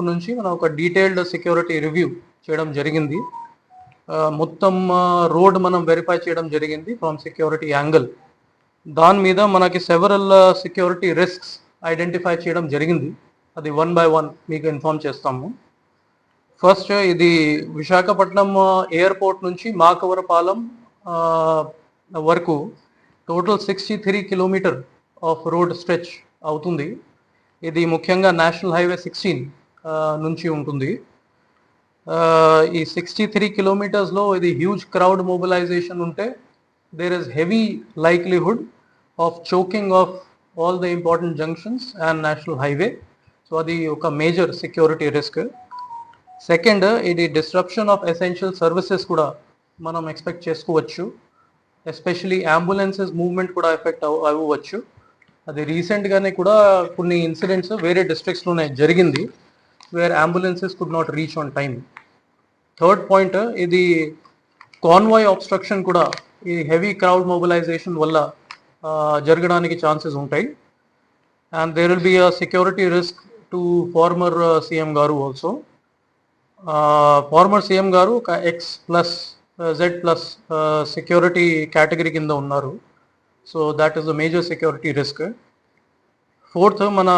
తరపు నుంచి మనం ఒక డీటెయిల్డ్ సెక్యూరిటీ రివ్యూ చేయడం జరిగింది. మొత్తం రోడ్ మనం వెరిఫై చేయడం జరిగింది ఫ్రమ్ సెక్యూరిటీ యాంగిల్. దాని మీద మనకి సెవరల్ సెక్యూరిటీ రిస్క్స్ ఐడెంటిఫై చేయడం జరిగింది. అది వన్ బై వన్ మీకు ఇన్ఫార్మ్ చేస్తాము. ఫస్ట్ ఇది విశాఖపట్నం ఎయిర్పోర్ట్ నుంచి మాకవరపాలెం వరకు total sixty three kilometre of road stretch అవుతుంది. ఇది ముఖ్యంగా నేషనల్ హైవే సిక్స్టీన్. నుంచి ఉంటుంది. ఈ సిక్స్టీ త్రీ కిలోమీటర్స్లో ఇది హ్యూజ్ క్రౌడ్ మొబిలైజేషన్ ఉంటే there is heavy likelihood of choking of all the important junctions and national highway so అది ఒక మేజర్ సెక్యూరిటీ రిస్క్ సెకండ్ ఇది డిస్ట్రప్షన్ ఆఫ్ ఎసెన్షియల్ సర్వీసెస్ కూడా మనం ఎక్స్పెక్ట్ చేసుకోవచ్చు. ఎస్పెషలీ అంబులెన్సెస్ మూవ్మెంట్ కూడా ఎఫెక్ట్ అవ అవ్వచ్చు. అది రీసెంట్గానే కూడా కొన్ని ఇన్సిడెంట్స్ వేరే డిస్ట్రిక్ట్స్లోనే జరిగింది. Where ambulances could not reach on time third point ఇది కాన్వాయ్ ఆబ్స్ట్రక్షన్ కూడా ఈ హెవీ క్రౌడ్ మొబిలైజేషన్ వల్ల జరగడానికి ఛాన్సెస్ ఉంటాయి. And there will be a security risk to former CM గారు ఆల్సో ఫార్మర్ సీఎం గారు ఒక X plus Z plus security category కింద ఉన్నారు. So that is the major security risk fourth మన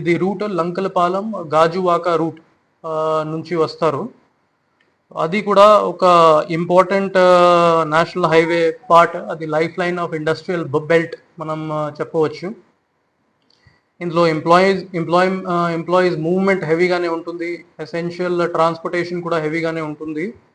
ఇది రూట్ లంకలపాలెం గాజువాక రూట్ నుంచి వస్తారు. అది కూడా ఒక ఇంపార్టెంట్ నేషనల్ హైవే పార్ట్ అది life line of industrial belt మనం చెప్పవచ్చు. ఇందులో ఎంప్లాయీస్ ఎంప్లాయ్ ఎంప్లాయీస్ మూవ్మెంట్ హెవీగానే ఉంటుంది. ఎసెన్షియల్ ట్రాన్స్పోర్టేషన్ కూడా హెవీగానే ఉంటుంది.